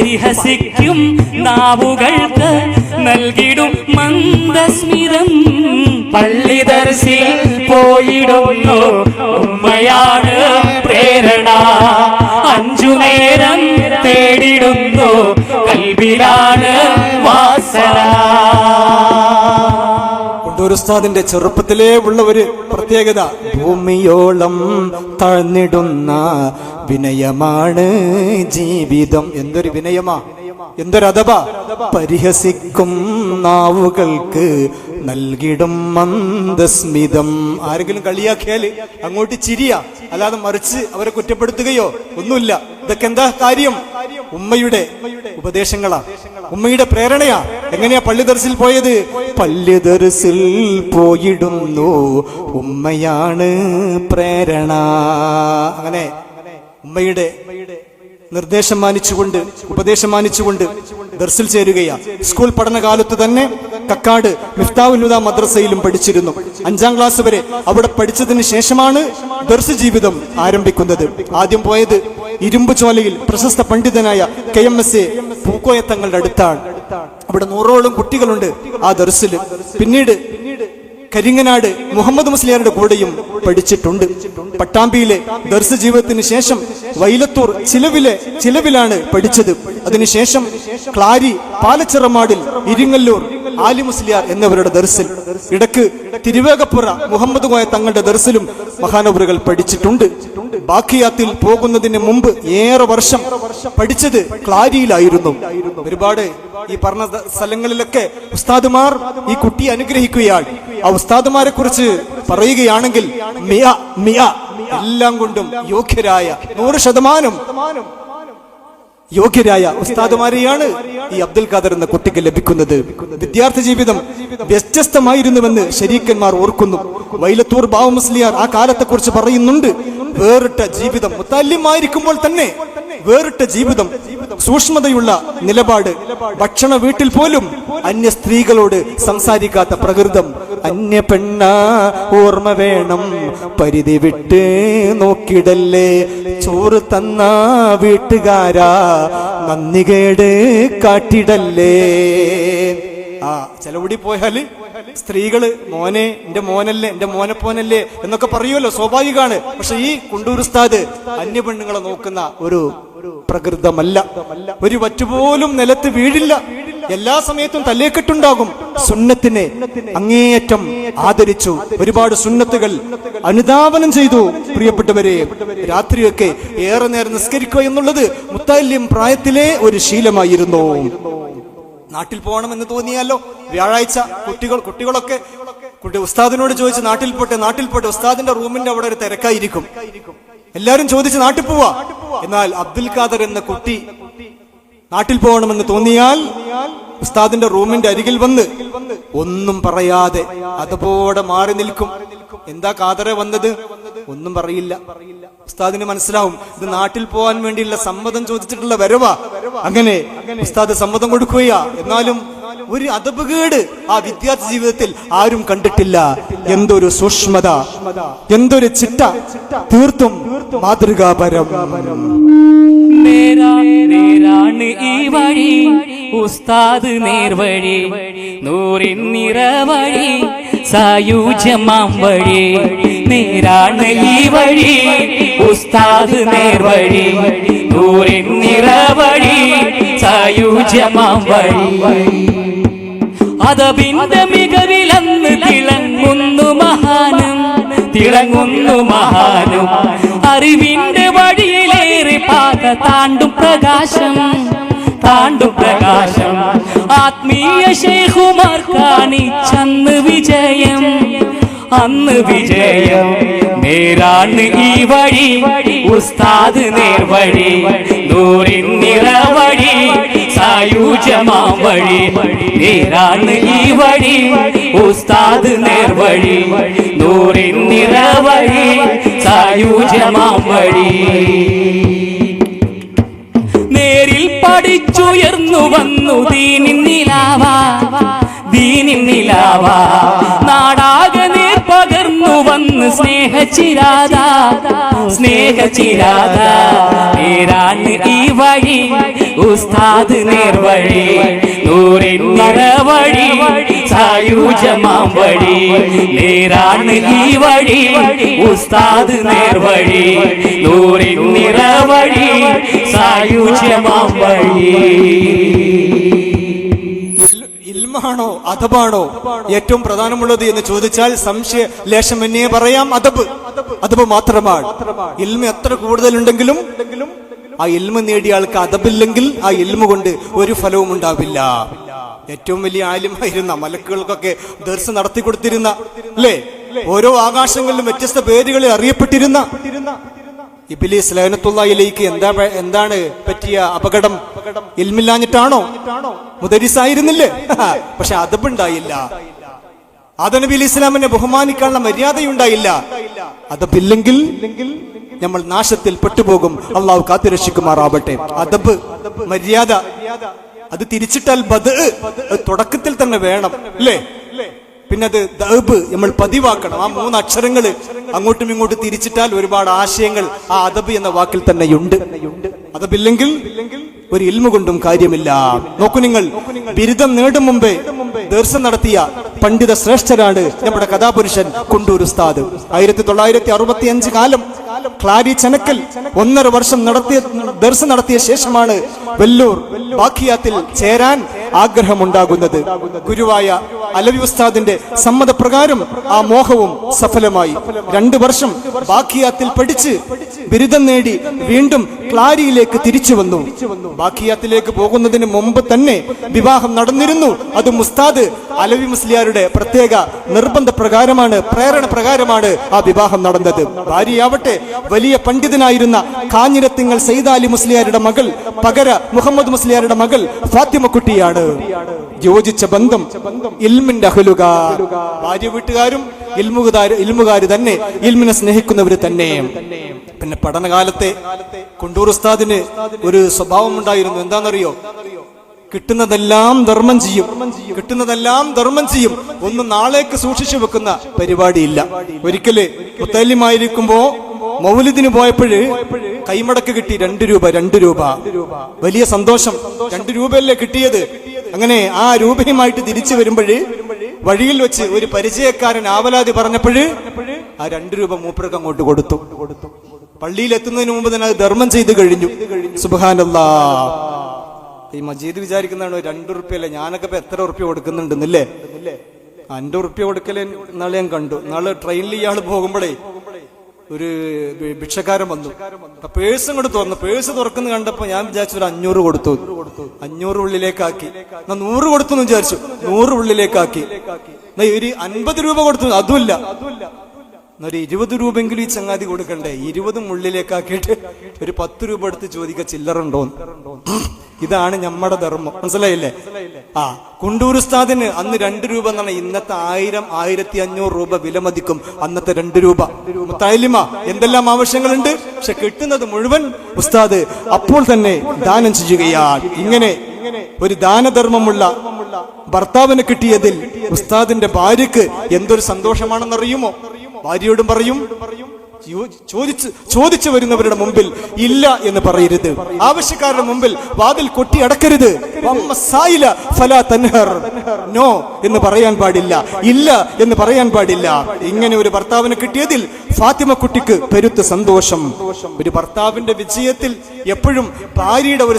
പരിഹസിക്കും നാവുകൾക്ക് നൽകിടും മന്ദസ്മിതം. പള്ളി ദർശിൽ പോയിടുന്നു ഉമ്മയാണ് പ്രേരണ. അഞ്ചു നേരം തേടിടുന്നു കൽവിലാണ് വാസന. കൊണ്ടൂർ ഉസ്താദിന്റെ ചെറുപ്പത്തിലേ ഉള്ള ഒരു പ്രത്യേകത. ഭൂമിയോളം താഴ്ന്നിടുന്ന വിനയമാണ് ജീവിതം. എന്തൊരു വിനയമാ? എന്തൊരു അഥവ പരിഹസിക്കും നാവുകൾക്ക് നൽകിടും മന്ദസ്മിതം. ആരെങ്കിലും കളിയാക്കിയാൽ അങ്ങോട്ട് ചിരിയ. അല്ലാതെ മറിച്ച് അവരെ കുറ്റപ്പെടുത്തുകയോ ഒന്നുമില്ല. ഇതൊക്കെ എന്താ കാര്യം? ഉമ്മയുടെ ഉപദേശങ്ങളാ. ഉമ്മയുടെ പ്രേരണയാ. എങ്ങനെയാ പള്ളി ദർസിൽ പോയത്? പള്ളി ദർസിൽ പോയിടുന്നു. ഉമ്മയാണ് പ്രേരണ. അങ്ങനെ ഉമ്മയുടെ നിർദ്ദേശം മാനിച്ചുകൊണ്ട് ഉപദേശം മാനിച്ചുകൊണ്ട് ദർസിൽ ചേരുകയാ. സ്കൂൾ പഠനകാലത്ത് തന്നെ കക്കാട് മിഫ്താവുലുദ മദ്രസയിലും പഠിച്ചിരുന്നു. അഞ്ചാം ക്ലാസ് വരെ അവിടെ പഠിച്ചതിന് ശേഷമാണ് ദർശ ജീവിതം ആരംഭിക്കുന്നത്. ആദ്യം പോയത് ഇരുമ്പ് ചോലയിൽ പ്രശസ്ത പണ്ഡിതനായ കെ എം എസ് എ പൂക്കോയത്തങ്ങളുടെ അടുത്താണ്. അവിടെ നൂറോളം കുട്ടികളുണ്ട് ആ ദർസിൽ പിന്നീട് കരിങ്ങനാട് മുഹമ്മദ് മുസ്ലിയാരുടെ കൂടെയും പഠിച്ചിട്ടുണ്ട്. പട്ടാമ്പിയിലെ ദർശ ജീവിതത്തിന് ശേഷം വൈലത്തൂർ ചിലവിലെ ചിലവിലാണ് പഠിച്ചത്. അതിനുശേഷം ക്ലാരി പാലച്ചിറമാടിൽ ഇരിങ്ങല്ലൂർ ആലി മുസ്ലിയാർ എന്നിവരുടെ ദർസിൽ ഇടയ്ക്ക് തിരുവേഗപ്പുറ മുഹമ്മദ് കോയ തങ്ങളുടെ ദർസിലും മഹാനവറുകൾ പഠിച്ചിട്ടുണ്ട്. ബാക്കിയാത്തിൽ പോകുന്നതിന് മുമ്പ് ഏറെ വർഷം പഠിച്ചത് ക്ലാരിയിലായിരുന്നു. ഒരുപാട് ഈ പറഞ്ഞ സ്ഥലങ്ങളിലൊക്കെ ഉസ്താദുമാർ ഈ കുട്ടിയെ അനുഗ്രഹിക്കുകയാണ് ആ ഉസ്താദുമാരെ കുറിച്ച് പറയുകയാണെങ്കിൽ മിയ മിയ എല്ലാം കൊണ്ടും യോഗ്യരായ നൂറ് ശതമാനം യോഗ്യരായ ഉസ്താദുമാരെയാണ് ഈ അബ്ദുൽ ഖാദർ എന്ന കുട്ടിക്ക് ലഭിക്കുന്നത്. വിദ്യാർത്ഥി ജീവിതം വ്യത്യസ്തമായിരുന്നുവെന്ന് ശരീക്കന്മാർ ഓർക്കുന്നു. വൈലത്തൂർ ബാബു മുസ്ലിയാർ ആ കാലത്തെ കുറിച്ച് പറയുന്നുണ്ട്. വേറിട്ട ജീവിതം മുത്താല്യമായിരിക്കുമ്പോൾ തന്നെ വേറിട്ട ജീവിതം സൂക്ഷ്മതയുള്ള നിലപാട്. ഭക്ഷണ വീട്ടിൽ പോലും അന്യ സ്ത്രീകളോട് സംസാരിക്കാത്ത പ്രകൃതം. അന്യ പെണ്ണ ഓർമ്മ വേണം. പരിധി വിട്ട് നോക്കിടല്ലേ. ചോറ് തന്ന വീട്ടുകാരാ. നന്ദികേട് കാട്ടിടല്ലേ. ആ ചെലവിടി പോയാൽ സ്ത്രീകൾ മോനെ എന്റെ മോനല്ലേ എന്റെ മോനെ പോനല്ലേ എന്നൊക്കെ പറയുമല്ലോ. സ്വാഭാവികമാണ് പക്ഷെ ഈ കുണ്ടൂർ ഉസ്താദ് അന്യ പെണ്ണുങ്ങളെ നോക്കുന്ന ഒരു പ്രകൃതമല്ല. ഒരു വറ്റുപോലും നിലത്ത് വീഴില്ല. എല്ലാ സമയത്തും തല്ലേക്കെട്ടുണ്ടാകും. സുന്നത്തിനെ അങ്ങേയറ്റം ആദരിച്ചു. ഒരുപാട് സുന്നത്തുകൾ അനുധാവനം ചെയ്തു. പ്രിയപ്പെട്ടവരെ രാത്രിയൊക്കെ ഏറെ നേരം നിസ്കരിക്കുക എന്നുള്ളത് മുത്തല്യം പ്രായത്തിലെ ഒരു ശീലമായിരുന്നു. നാട്ടിൽ പോകണമെന്ന് തോന്നിയാലോ? വ്യാഴാഴ്ച കുട്ടികൾ കുട്ടികളൊക്കെ കുട്ടി ഉസ്താദിനോട് ചോദിച്ച് നാട്ടിൽ പോട്ടെ നാട്ടിൽ പോട്ടെ ഉസ്താദിന്റെ റൂമിന്റെ അവിടെ ഒരു തിരക്കായിരിക്കും. എല്ലാരും ചോദിച്ച് നാട്ടിൽ പോവാ. എന്നാൽ അബ്ദുൽ ഖാദർ എന്ന കുട്ടി നാട്ടിൽ പോകണമെന്ന് തോന്നിയാൽ ഉസ്താദിന്റെ റൂമിന്റെ അരികിൽ വന്ന് ഒന്നും പറയാതെ അതുപോലെ മാറി നിൽക്കും. എന്താ കാതറെ വന്നത്? ഒന്നും പറയില്ല. ഉസ്താദിന് മനസ്സിലാവും. ഇത് നാട്ടിൽ പോകാൻ വേണ്ടിയുള്ള സമ്മതം ചോദിച്ചിട്ടുള്ള വരവാ. അങ്ങനെ ഉസ്താദ് സമ്മതം കൊടുക്കുകയാ. എന്നാലും ഒരു അതപകേട് ആ വിദ്യാർത്ഥി ജീവിതത്തിൽ ആരും കണ്ടിട്ടില്ല. എന്തൊരു സൂക്ഷ്മത എന്തൊരു ചിട്ട തീർത്തും മാതൃകാപരം. നേരാ നേരാണ് ഈ വഴി. ഉസ്താദ് നേർവഴി നൂറിൻ നിറവഴി. സായുജ്യമാം വഴി. നേരാണ് ഈ വഴി. ഉസ്താദ് നേർവഴി നൂറിൻ നിറവഴി. സായുജ്യമാം വഴി മികവിലന്ന് തിളങ്ങുന്നു മഹാനും തിളങ്ങുന്നു മഹാനും. അറിവിന്റെ വഴിയിലേറെ പാത താണ്ടും പ്രകാശം താണ്ടും പ്രകാശം. ആത്മീയ ശേഖുമാർ ചന്ന് വിജയം. അന്ന് വിജയം. നേരാണ് ഈ വഴി. ഉസ്താദ് നേർവഴി നൂറിൻ നിറവഴി സായുജമാം വഴി. നേരാണ് ഈ വഴി. ഉസ്താദ് നേർവഴി നൂറിൻ നിറവഴി സായുജമാം വഴി. നേരിൽ പഠിച്ചുയർന്നു വന്നു ദീനിൻ നിലാവ. ദീനിൻ നിലാവ. സ്നേഹചിരാത സ്നേഹചിരാത. നേരാണ് ഈ വഴി ഉസ്താദ് നേർവഴി നൂറിൻ നിറവഴി സായുജമാം വഴി. നേരാണ് ഈ വഴി ഉസ്താദ് നേർവഴി നൂറിൻ നിറവഴി സായുജമാവഴി ഇൽ- ഇൽമാണോ അതബാണോ ഏറ്റവും പ്രധാനമുള്ളത് എന്ന് ചോദിച്ചാൽ സംശയ ലേശം എന്നേ പറയാം അതബ് അതബ് മാത്രമാണ്. ഇൽമ എത്ര കൂടുതലുണ്ടെങ്കിലും ആ ഇൽമ നേടിയ ആൾക്ക് അദബില്ലെങ്കിൽ ആ ഇൽമ കൊണ്ട് ഒരു ഫലവും ഉണ്ടാവില്ല. ഏറ്റവും വലിയ ആലിമായിരുന്ന മലക്കുകൾക്കൊക്കെ ദർശനം നടത്തി കൊടുത്തിരുന്ന അല്ലേ? ഓരോ ആകാശങ്ങളിലും വ്യത്യസ്ത പേരുകളിൽ അറിയപ്പെട്ടിരുന്ന. ഇബിലിസ് ഇലേക്ക് എന്താ എന്താണ് പറ്റിയ അപകടം? ഇൽമില്ലാഞ്ഞിട്ടാണോ? മുദരിസായിരുന്നില്ലേ? പക്ഷെ അതബുണ്ടായില്ല ആദനബി അലി ഇസ്ലാമിനെ ബഹുമാനിക്കാനുള്ള മര്യാദയുണ്ടായില്ല. അതബില്ലെങ്കിൽ നമ്മൾ നാശത്തിൽ പെട്ടുപോകും. അള്ളാഹു കാത്തുരക്ഷിക്കുമാറാവട്ടെ. അതബ് മര്യാദ. അത് തിരിച്ചിട്ടാൽ ബദ് തുടക്കത്തിൽ തന്നെ വേണം അല്ലേ പിന്നെ അത് ദബ് നമ്മൾ പതിവാക്കണം. ആ മൂന്ന് അക്ഷരങ്ങൾ അങ്ങോട്ടും ഇങ്ങോട്ടും തിരിച്ചിട്ടാൽ ഒരുപാട് ആശയങ്ങൾ ആ അദബ് എന്ന വാക്കിൽ തന്നെയുണ്ട് അതബില്ലെങ്കിൽ ഒരു ഇൽമ കൊണ്ടും കാര്യമില്ല. നോക്കൂ നിങ്ങൾ ബിരുദം നേടും മുമ്പേ ദർശനം നടത്തിയ പണ്ഡിത ശ്രേഷ്ഠരാണ് നമ്മുടെ കഥാപുരുഷൻ കുണ്ടൂർ ഉസ്താദ്. ആയിരത്തി തൊള്ളായിരത്തി അറുപത്തി അഞ്ച് കാലം ക്ലാരി ചനക്കൽ ഒന്നര വർഷം നടത്തിയ ദർശനം നടത്തിയ ശേഷമാണ് വെല്ലൂർ ബാക്കിയാത്തിൽ ചേരാൻ ആഗ്രഹമുണ്ടാകുന്നത്. ഗുരുവായ അലവി ഉസ്താദിന്റെ സമ്മതപ്രകാരം ആ മോഹവും സഫലമായി. രണ്ടു വർഷം ബാക്കിയാത്തിൽ പഠിച്ച് ബിരുദം നേടി വീണ്ടും ക്ലാരിയിലേക്ക് തിരിച്ചു വന്നു. ബാക്കിയാത്തിലേക്ക് പോകുന്നതിന് മുമ്പ് തന്നെ വിവാഹം നടന്നിരുന്നു. അത് മുസ്താദ് അലവി മുസ്ലിയാരുടെ പ്രത്യേക നിർബന്ധ പ്രകാരമാണ് പ്രേരണ പ്രകാരമാണ് ആ വിവാഹം നടന്നത്. ഭാര്യയാവട്ടെ വലിയ പണ്ഡിതനായിരുന്ന കാഞ്ഞിരത്തിങ്ങൾ സൈദാലി മുസ്ലിയാരുടെ മകൾ പകര മുഹമ്മദ് മുസ്ലിയാരുടെ മകൾ ഫാത്തിമക്കുട്ടിയാണ്. യോജിച്ച ബന്ധം ഇൽമിന്റെ അഹലുകാർ ഭാര്യ വീട്ടുകാരും ഇൽമുകാര് ഇൽമുകാര് തന്നെ ഇൽമിനെ സ്നേഹിക്കുന്നവര് തന്നെ. പിന്നെ പഠനകാലത്തെ കുണ്ടൂർ ഉസ്താദിന് ഒരു സ്വഭാവം ഉണ്ടായിരുന്നു എന്താണെന്നറിയോ? കിട്ടുന്നതെല്ലാം ധർമ്മം ചെയ്യും. കിട്ടുന്നതെല്ലാം ധർമ്മം ചെയ്യും. ഒന്ന് നാളേക്ക് സൂക്ഷിച്ചു വെക്കുന്ന പരിപാടിയില്ല. ഒരിക്കൽ മുത്തല്യമായിരിക്കുമ്പോ മൗലിദിന് പോയപ്പോഴ് കൈമടക്ക് കിട്ടി രണ്ട് രൂപ രണ്ട് രൂപ. വലിയ സന്തോഷം. രണ്ട് രൂപയല്ലേ കിട്ടിയത്? അങ്ങനെ ആ രൂപയുമായിട്ട് തിരിച്ചു വരുമ്പോഴ് വഴിയിൽ വെച്ച് ഒരു പരിചയക്കാരൻ ആവലാതി പറഞ്ഞപ്പോഴ് ആ രണ്ട് രൂപ മൂപ്പർക്ക് അങ്ങോട്ട് കൊടുത്തു. പള്ളിയിൽ എത്തുന്നതിന് മുമ്പ് തന്നെ അത് ധർമ്മം ചെയ്ത് കഴിഞ്ഞു. സുബാനല്ലാ ഈ മജീദ് വിചാരിക്കുന്നതാണ് രണ്ടു റുപ്യല്ലേ ഞാനൊക്കെ ഇപ്പൊ എത്ര റുപ്യ കൊടുക്കുന്നുണ്ടെന്നില്ലേ? അന്റെ റുപ്യ കൊടുക്കലേ നാളെ ഞാൻ കണ്ടു. നാളെ ട്രെയിനിൽ ഇയാൾ പോകുമ്പോഴേ ഒരു ഭിക്ഷക്കാരൻ വന്നു. പേഴ്സ് ഇങ്ങോട്ട് തുറന്നു. പേഴ്സ് തുറക്കുന്ന കണ്ടപ്പോ ഞാൻ വിചാരിച്ചു ഒരു അഞ്ഞൂറ് കൊടുത്തു. അഞ്ഞൂറ് ഉള്ളിലേക്കാക്കി. എന്നാ നൂറ് കൊടുത്തു എന്ന് വിചാരിച്ചു. നൂറ് ഉള്ളിലേക്കാക്കി. എന്നാ ഒരു അൻപത് രൂപ കൊടുത്തു. അതുമില്ല എന്നാ ഒരു ഇരുപത് രൂപയെങ്കിലും ഈ ചങ്ങാതി കൊടുക്കണ്ടേ? ഇരുപതും മുള്ളിലേക്കാക്കിയിട്ട് ഒരു പത്ത് രൂപ എടുത്ത് ചോദിക്ക ചില്ലറുണ്ടോന്ന് ഇതാണ് നമ്മുടെ ധർമ്മം. മനസ്സിലായില്ലേ? ആ കുണ്ടൂർ ഉസ്താദിന് അന്ന് രണ്ട് രൂപ എന്നാണ് ഇന്നത്തെ ആയിരം ആയിരത്തി അഞ്ഞൂറ് രൂപ വിലമതിക്കും അന്നത്തെ രണ്ട് രൂപ. തൈലിമ എന്തെല്ലാം ആവശ്യങ്ങളുണ്ട്? പക്ഷെ കിട്ടുന്നത് മുഴുവൻ ഉസ്താദ് അപ്പോൾ തന്നെ ദാനം ചെയ്യുകയാണ്. ഇങ്ങനെ ഒരു ദാനധർമ്മമുള്ള ഭർത്താവിന് കിട്ടിയതിൽ ഉസ്താദിന്റെ ഭാര്യക്ക് എന്തൊരു സന്തോഷമാണെന്നറിയുമോ? ഭാര്യയോടും പറയും ചോദിച്ച് ചോദിച്ചു വരുന്നവരുടെ മുമ്പിൽ ഇല്ല എന്ന് പറയരുത്. ആവശ്യക്കാരുടെ മുമ്പിൽ വാതിൽ കൊട്ടി അടക്കരുത്. നോ എന്ന് പറയാൻ പാടില്ല. ഇല്ല എന്ന് പറയാൻ പാടില്ല. ഇങ്ങനെ ഒരു ഭർത്താവിന് കിട്ടിയതിൽ ഫാത്തിമ കുട്ടിക്ക് പെരുത്ത സന്തോഷം. ഒരു ഭർത്താവിന്റെ വിജയത്തിൽ എപ്പോഴും ഭാര്യയുടെ ഒരു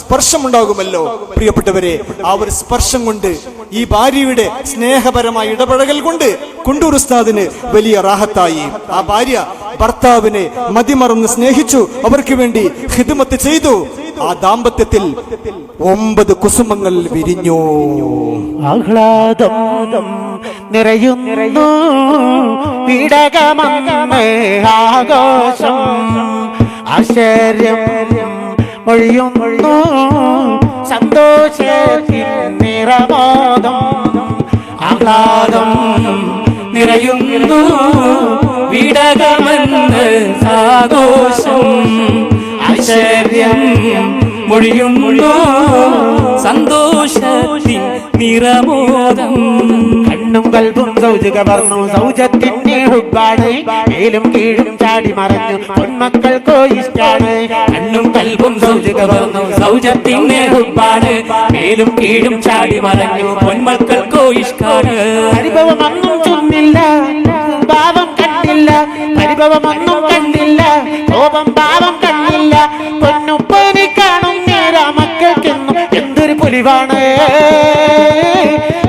സ്പർശം ഉണ്ടാകുമല്ലോ പ്രിയപ്പെട്ടവരെ ആ ഒരു സ്പർശം കൊണ്ട് ഈ ഭാര്യയുടെ സ്നേഹപരമായ ഇടപഴകൽ കൊണ്ട് കുണ്ടൂർ ഉസ്താദിന് വലിയ റാഹത്തായി. ആ ഭാര്യ ഭർത്താവിനെ മതിമറന്ന് സ്നേഹിച്ചു. അവർക്ക് വേണ്ടി ഹിദ്മത്ത് ചെയ്തു. ആ ദാമ്പത്യത്തിൽ ഒമ്പത് കുസുമങ്ങൾ വിരിഞ്ഞു. ആഹ്ലാദം നിറയുന്നു. ആശ്ചര്യം മൊഴിയുന്നു സന്തോഷത്തിൻ നിറമോദം ആഹ്ലാദം നിറയുന്നു. വിടകമെന്ന് സാഘോഷം ആശ്ചര്യം മൊഴിയുന്നു. സന്തോഷത്തിൻ നിറമോദം കണ്ണും കൽബും സൗജ് കവർന്നു സൗജത്തിന്റെ ഹുബാണ് കീഴും ചാടി മറഞ്ഞു പൊന്മക്കൾക്കോ ഇഷ്ടാണ്. കൽബും സൗജക പറഞ്ഞു സൗജത്തിന്റെ ഹുബാണ് മേലും കീഴും ചാടി മറഞ്ഞു പൊന്മക്കൾക്കോ ഇഷ്ടാണ് പരിഭവമൊന്നും ചൊന്നില്ല ഭാവം കണ്ടില്ല പരിഭവമൊന്നും കണ്ടില്ല കോപം ഭാവം കണ്ടില്ല. പൊന്നുപ്പനി കാണും നേരാ മക്കൾക്കെന്നും എന്തൊരു പൊലിവാണ്.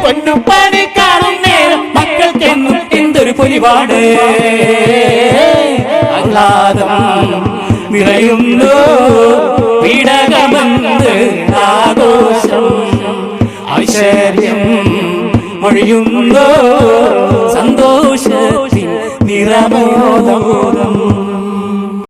പൊന്നുപ്പനി കാണും നേരം മക്കൾക്കെന്നും എന്തൊരു പൊലിവാണ്. ആഹ്ലാദം നിറയുന്നു. പിടകമന്ത് ആഘോഷം. ഐശ്വര്യം മൊഴിയുന്നു. സന്തോഷത്തിൽ നിറബോധബോധം